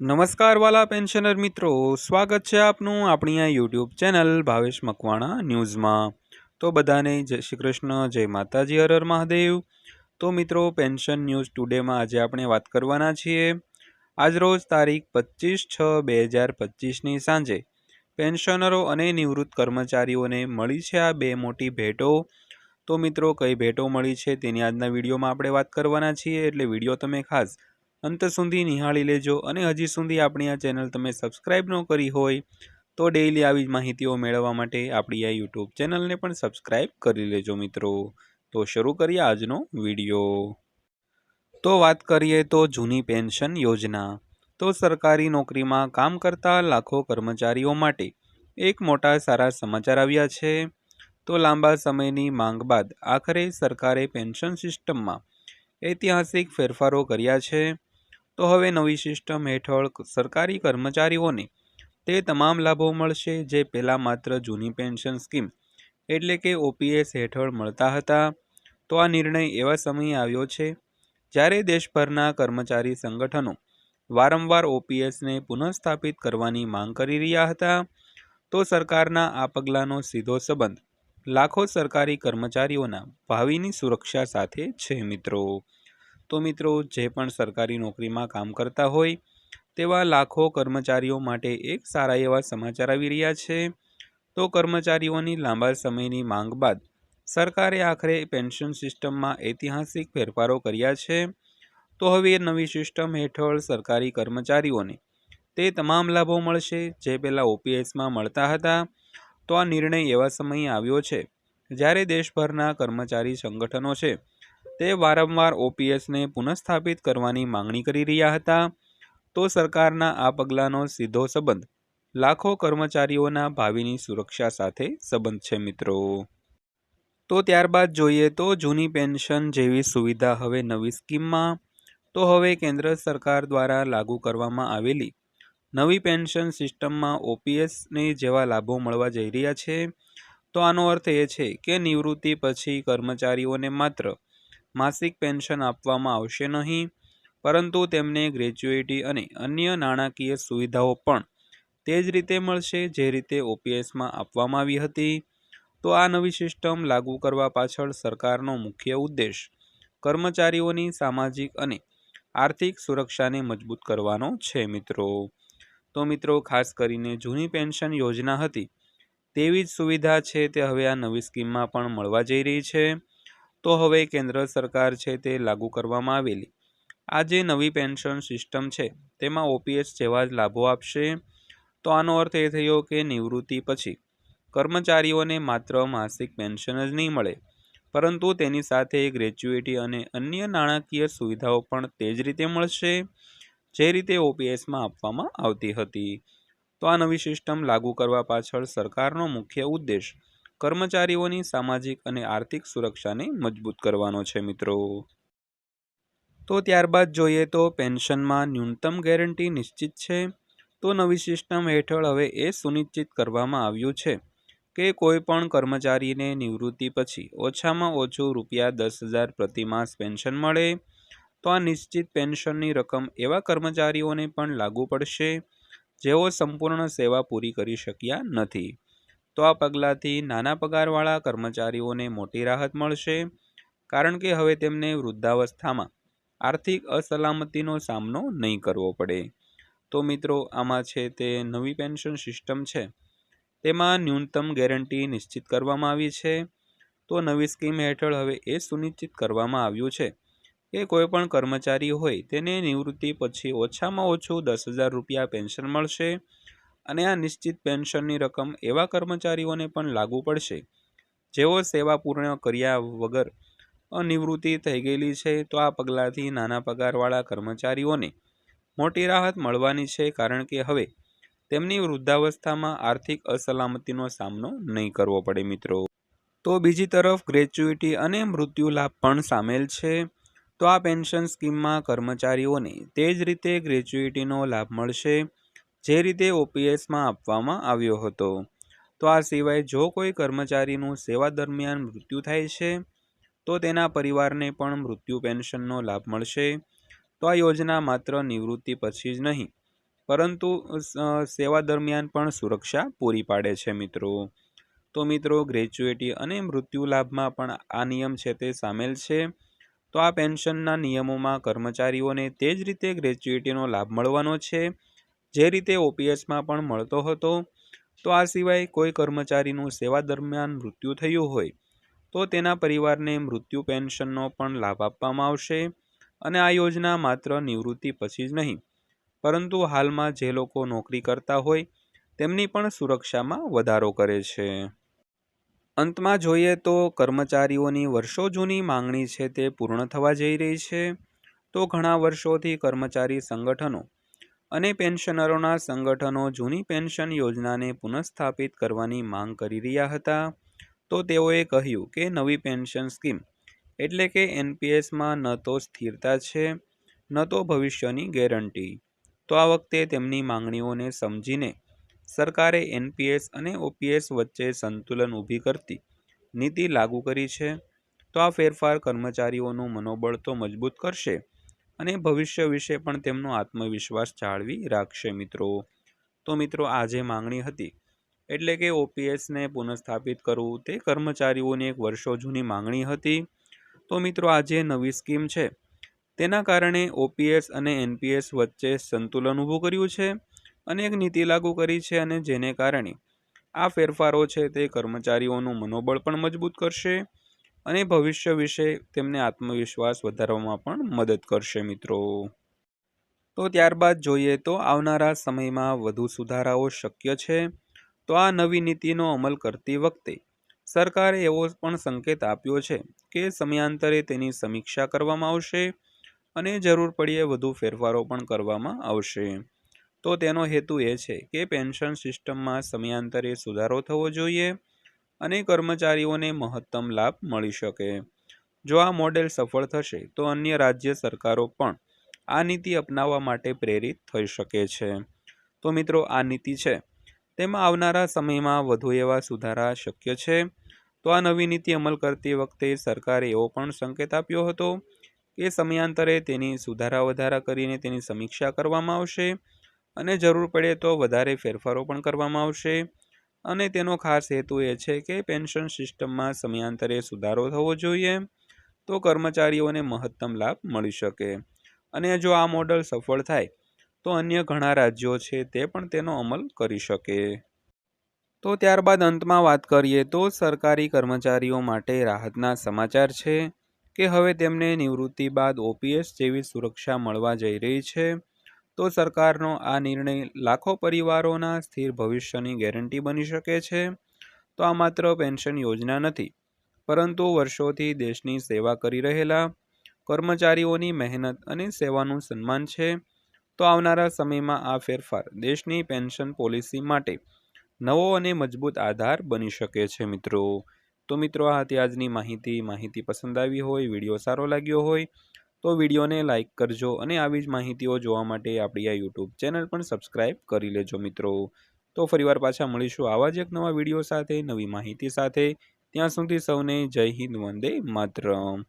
નમસ્કાર વાલા પેન્શનર મિત્રો. સ્વાગત છે આપનું આપણી આ યુટ્યુબ ચેનલ ભાવેશ મકવાણા ન્યૂઝમાં. તો બધાને જય શ્રી કૃષ્ણ, જય માતાજી, હર હર મહાદેવ. તો મિત્રો, પેન્શન ન્યૂઝ ટુડેમાં આજે આપણે વાત કરવાના છીએ. આજરોજ તારીખ પચીસ છ બે હજાર પચીસની સાંજે પેન્શનરો અને નિવૃત્ત કર્મચારીઓને મળી છે આ બે મોટી ભેટો. તો મિત્રો, કઈ ભેટો મળી છે તેની આજના વિડીયોમાં આપણે વાત કરવાના છીએ. એટલે વીડિયો તમે ખાસ અંત સુધી નિહાળી લેજો અને હજી સુધી આપણી આ ચેનલ તમે સબસ્ક્રાઈબ ન કરી હોય તો ડેઈલી આવી માહિતીઓ મેળવવા માટે આપણી આ યુટ્યુબ ચેનલને પણ સબસ્ક્રાઈબ કરી લેજો મિત્રો. તો શરૂ કરીએ આજનો વીડિયો. તો વાત કરીએ તો જૂની પેન્શન યોજના. તો સરકારી નોકરીમાં કામ કરતા લાખો કર્મચારીઓ માટે એક મોટા સારા સમાચાર આવ્યા છે. તો લાંબા સમયની માંગ બાદ આખરે સરકારે પેન્શન સિસ્ટમમાં ઐતિહાસિક ફેરફારો કર્યા છે. તો હવે નવી સિસ્ટમ હેઠળ સરકારી કર્મચારીઓને તે તમામ લાભો મળશે, જે પહેલાં માત્ર જૂની પેન્શન સ્કીમ એટલે કે ઓપીએસ હેઠળ મળતા હતા. તો આ નિર્ણય એવા સમયે આવ્યો છે, જ્યારે દેશભરના કર્મચારી સંગઠનો વારંવાર ઓપીએસને પુનઃસ્થાપિત કરવાની માંગ કરી રહ્યા હતા, તો સરકારના આ પગલાંનો સીધો સંબંધ લાખો સરકારી કર્મચારીઓના ભાવિની સુરક્ષા સાથે છે, મિત્રો. તો મિત્રો, જે પણ સરકારી નોકરીમાં કામ કરતા હોય, તેવા લાખો કર્મચારીઓ માટે એક સારા એવા સમાચાર આવી રહ્યા છે. તો કર્મચારીઓની લાંબા સમયની માંગ બાદ સરકારે આખરે પેન્શન સિસ્ટમમાં ઐતિહાસિક ફેરફારો કર્યા છે. તો હવે નવી સિસ્ટમ હેઠળ સરકારી કર્મચારીઓને તે તમામ લાભો મળશે, જે પહેલાં ઓપીએસમાં મળતા હતા. તો આ નિર્ણય એવા સમયે આવ્યો છે, જ્યારે દેશભરના કર્મચારી સંગઠનો છે તે વારંવાર ઓપીએસને પુનઃસ્થાપિત કરવાની માંગણી કરી રહ્યા હતા. તો સરકારના આ પગલાંનો સીધો સંબંધ લાખો કર્મચારીઓના ભાવિની સુરક્ષા સાથે સંબંધ છે મિત્રો. તો ત્યારબાદ જોઈએ તો જૂની પેન્શન જેવી સુવિધા હવે નવી સ્કીમમાં. તો હવે કેન્દ્ર સરકાર દ્વારા લાગુ કરવામાં આવેલી નવી પેન્શન સિસ્ટમમાં ઓપીએસને જેવા લાભો મળવા જઈ રહ્યા છે. તો આનો અર્થ એ છે કે નિવૃત્તિ પછી કર્મચારીઓને માત્ર માસિક પેન્શન આપવામાં આવશે નહીં. પરંતુ તેમને ગ્રેજ્યુએટી અને અન્ય નાણાકીય સુવિધાઓ પણ તે જ રીતે મળશે જે રીતે ઓપીએસમાં આપવામાં આવી હતી. તો આ નવી સિસ્ટમ લાગુ કરવા પાછળ સરકારનો મુખ્ય ઉદ્દેશ કર્મચારીઓની સામાજિક અને આર્થિક સુરક્ષાને મજબૂત કરવાનો છે મિત્રો. તો મિત્રો, ખાસ કરીને જૂની પેન્શન યોજના હતી તેવી જ સુવિધા છે તે હવે આ નવી સ્કીમમાં પણ મળવા જઈ રહી છે. તો હવે કેન્દ્ર સરકાર છે તે લાગુ કરવામાં આવેલી. આ જે નવી પેન્શન સિસ્ટમ છે, તેમાં ઓપીએસ જેવા જ લાભો આપશે. તો આનો અર્થ એ થયો કે નિવૃત્તિ પછી કર્મચારીઓને માત્ર માસિક પેન્શન જ નહીં મળે, પરંતુ તેની સાથે ગ્રેજ્યુએટી અને અન્ય નાણાકીય સુવિધાઓ પણ તે જ રીતે મળશે, જે રીતે ઓપીએસમાં આપવામાં આવતી હતી. તો આ નવી સિસ્ટમ લાગુ કરવા પાછળ સરકારનો મુખ્ય ઉદ્દેશ કર્મચારીઓની સામાજિક અને આર્થિક સુરક્ષાને મજબૂત કરવાનો છે, મિત્રો. તો ત્યારબાદ જોઈએ તો પેન્શનમાં ન્યૂનતમ ગેરંટી નિશ્ચિત છે. તો નવી સિસ્ટમ હેઠળ હવે એ સુનિશ્ચિત કરવામાં આવ્યું છે કે કોઈ પણ કર્મચારીને નિવૃત્તિ પછી ઓછામાં ઓછું રૂપિયા દસ હજાર પ્રતિમાસ પેન્શન મળે. તો આ નિશ્ચિત પેન્શનની રકમ એવા કર્મચારીઓને પણ લાગુ પડશે જેઓ સંપૂર્ણ સેવા પૂરી કરી શક્યા નથી. તો આ પગલાંથી નાના પગારવાળા કર્મચારીઓને મોટી રાહત મળશે, કારણ કે હવે તેમને વૃદ્ધાવસ્થામાં આર્થિક અસલામતીનો સામનો નહીં કરવો પડે. તો મિત્રો, આમાં છે તે નવી પેન્શન સિસ્ટમ છે. તેમાં ન્યૂનતમ ગેરંટી નિશ્ચિત કરવામાં આવી છે. તો નવી સ્કીમ હેઠળ હવે એ સુનિશ્ચિત કરવામાં આવ્યું છે કે કોઈપણ કર્મચારી હોય તેને નિવૃત્તિ પછી ઓછામાં ઓછું દસ હજાર રૂપિયા પેન્શન મળશે. અને આ નિશ્ચિત પેન્શનની રકમ એવા કર્મચારીઓને પણ લાગુ પડશે, જેઓ સેવા પૂર્ણ કર્યા વગર અનિવૃત્તિ થઈ ગયેલી છે, તો આ પગલાંથી નાના પગારવાળા કર્મચારીઓને મોટી રાહત મળવાની છે, કારણ કે હવે તેમની વૃદ્ધાવસ્થામાં આર્થિક અસલામતીનો સામનો નહીં કરવો પડે મિત્રો. તો બીજી તરફ ગ્રેચ્યુઇટી અને મૃત્યુ લાભ પણ સામેલ છે, તો આ પેન્શન સ્કીમમાં કર્મચારીઓને તે જ રીતે ગ્રેચ્યુઇટીનો લાભ મળશે જે રીતે ઓપીએસમાં આપવામાં આવ્યો હતો. તો આ સિવાય જો કોઈ કર્મચારીનું સેવા દરમિયાન મૃત્યુ થાય છે, તો તેના પરિવારને પણ મૃત્યુ પેન્શનનો લાભ મળશે. તો આ યોજના માત્ર નિવૃત્તિ પછી જ નહીં, પરંતુ સેવા દરમિયાન પણ સુરક્ષા પૂરી પાડે છે મિત્રો. તો મિત્રો, ગ્રેજ્યુએટી અને મૃત્યુ લાભમાં પણ આ નિયમ છે તે સામેલ છે. તો આ પેન્શનના નિયમોમાં કર્મચારીઓને તે જ રીતે ગ્રેજ્યુએટીનો લાભ મળવાનો છે. જે રીતે ઓપીએસમાં પણ મળતો હતો, તો આ સિવાય કોઈ કર્મચારીનું સેવા દરમિયાન મૃત્યુ થયું હોય, તો તેના પરિવારને મૃત્યુ પેન્શનનો પણ લાભ આપવામાં આવશે અને આ યોજના માત્ર નિવૃત્તિ પછી જ નહીં, પરંતુ હાલમાં જે લોકો નોકરી કરતા હોય, તેમની પણ સુરક્ષામાં વધારો કરે છે. અંતમાં જોઈએ તો કર્મચારીઓની વર્ષો જૂની માંગણી છે તે પૂર્ણ થવા જઈ રહી છે, તો ઘણા વર્ષોથી કર્મચારી સંગઠનો અને પેન્શનરોના સંગઠનો જૂની પેન્શન યોજનાને પુનઃસ્થાપિત કરવાની માંગ કરી રહ્યા હતા. તો તેઓએ કહ્યું કે નવી પેન્શન સ્કીમ એટલે કે એનપીએસમાં ન તો સ્થિરતા છે, ન તો ભવિષ્યની ગેરંટી. તો આ વખતે તેમની માંગણીઓને સમજીને સરકારે એનપીએસ અને ઓપીએસ વચ્ચે સંતુલન ઊભી કરતી નીતિ લાગુ કરી છે. તો આ ફેરફાર કર્મચારીઓનું મનોબળ તો મજબૂત કરશે. અને ભવિષ્ય વિશે પણ તેમનો આત્મવિશ્વાસ જાળવી રાખશે મિત્રો. તો મિત્રો આ જે માંગણી હતી. એટલે કે ઓપીએસને પુનઃસ્થાપિત કરવું. તે કર્મચારીઓની એક વર્ષો જૂની માંગણી હતી. તો મિત્રો આ જે નવી સ્કીમ છે. તેના કારણે ઓપીએસ અને એનપીએસ વચ્ચે સંતુલન ઊભું કર્યું છે અને એક નીતિ લાગુ કરી છે અને જેને કારણે આ ફેરફારો છે તે કર્મચારીઓનું મનોબળ પણ મજબૂત કરશે. અને ભવિષ્ય વિશે તેમને આત્મવિશ્વાસ વધારવામાં પણ મદદ કરશે મિત્રો. તો ત્યારબાદ જોઈએ તો આવનારા સમયમાં વધુ સુધારાઓ શક્ય છે. તો આ નવી નીતિનો અમલ કરતી વખતે સરકારે એવો પણ સંકેત આપ્યો છે કે સમયાંતરે તેની સમીક્ષા કરવામાં આવશે અને જરૂર પડીએ વધુ ફેરફારો પણ કરવામાં આવશે. તો તેનો હેતુ એ છે કે પેન્શન સિસ્ટમમાં સમયાંતરે સુધારો થવો જોઈએ અને કર્મચારીઓને મહત્તમ લાભ મળી શકે. જો આ મોડેલ સફળ થશે, તો અન્ય રાજ્ય સરકારો પણ આ નીતિ અપનાવવા માટે પ્રેરિત થઈ શકે છે. તો મિત્રો, આ નીતિ છે. તેમાં આવનારા સમયમાં વધુ એવા સુધારા શક્ય છે? તો આ નવી નીતિ અમલ કરતી વખતે સરકારે એવો પણ સંકેત આપ્યો હતો કે સમયાંતરે તેની સુધારા વધારા કરીને તેની સમીક્ષા કરવામાં આવશે અને જરૂર પડે તો વધારે ફેરફારો પણ કરવામાં આવશે. અને તેનો ખાસ હેતુ એ છે કે પેન્શન સિસ્ટમમાં સમયાંતરે સુધારો થવો જોઈએ તો કર્મચારીઓને મહત્તમ લાભ મળી શકે. અને જો આ મોડલ સફળ થાય, તો અન્ય ઘણા રાજ્યો છે તે પણ તેનો અમલ કરી શકે. તો ત્યારબાદ અંતમાં વાત કરીએ તો સરકારી કર્મચારીઓ માટે રાહતના સમાચાર છે કે હવે તેમને નિવૃત્તિ બાદ ઓપીએસ જેવી સુરક્ષા મળવા જઈ રહી છે. તો સરકારનો આ નિર્ણય લાખો પરિવારોના સ્થિર ભવિષ્યની ગેરંટી બની શકે છે? તો આ માત્ર પેન્શન યોજના નથી, પરંતુ વર્ષોથી દેશની સેવા કરી રહેલા કર્મચારીઓની મહેનત અને સેવાનું સન્માન છે. તો આવનારા સમયમાં આ ફેરફાર દેશની પેન્શન પોલિસી માટે નવો અને મજબૂત આધાર બની શકે છે મિત્રો. તો મિત્રો, આ હતી આજની માહિતી. માહિતી પસંદ આવી હોય, વીડિયો સારો લાગ્યો હોય તો વિડીયોને લાઇક કરજો અને આવી જ માહિતીઓ જોવા માટે આપણી આ યુટ્યુબ ચેનલ પણ સબસ્ક્રાઈબ કરી લેજો મિત્રો. તો ફરીવાર પાછા મળીશું આવા જ એક નવા વીડિયો સાથે, નવી માહિતી સાથે. ત્યાં સુધી સૌને જય હિન્દ, વંદે માતરમ.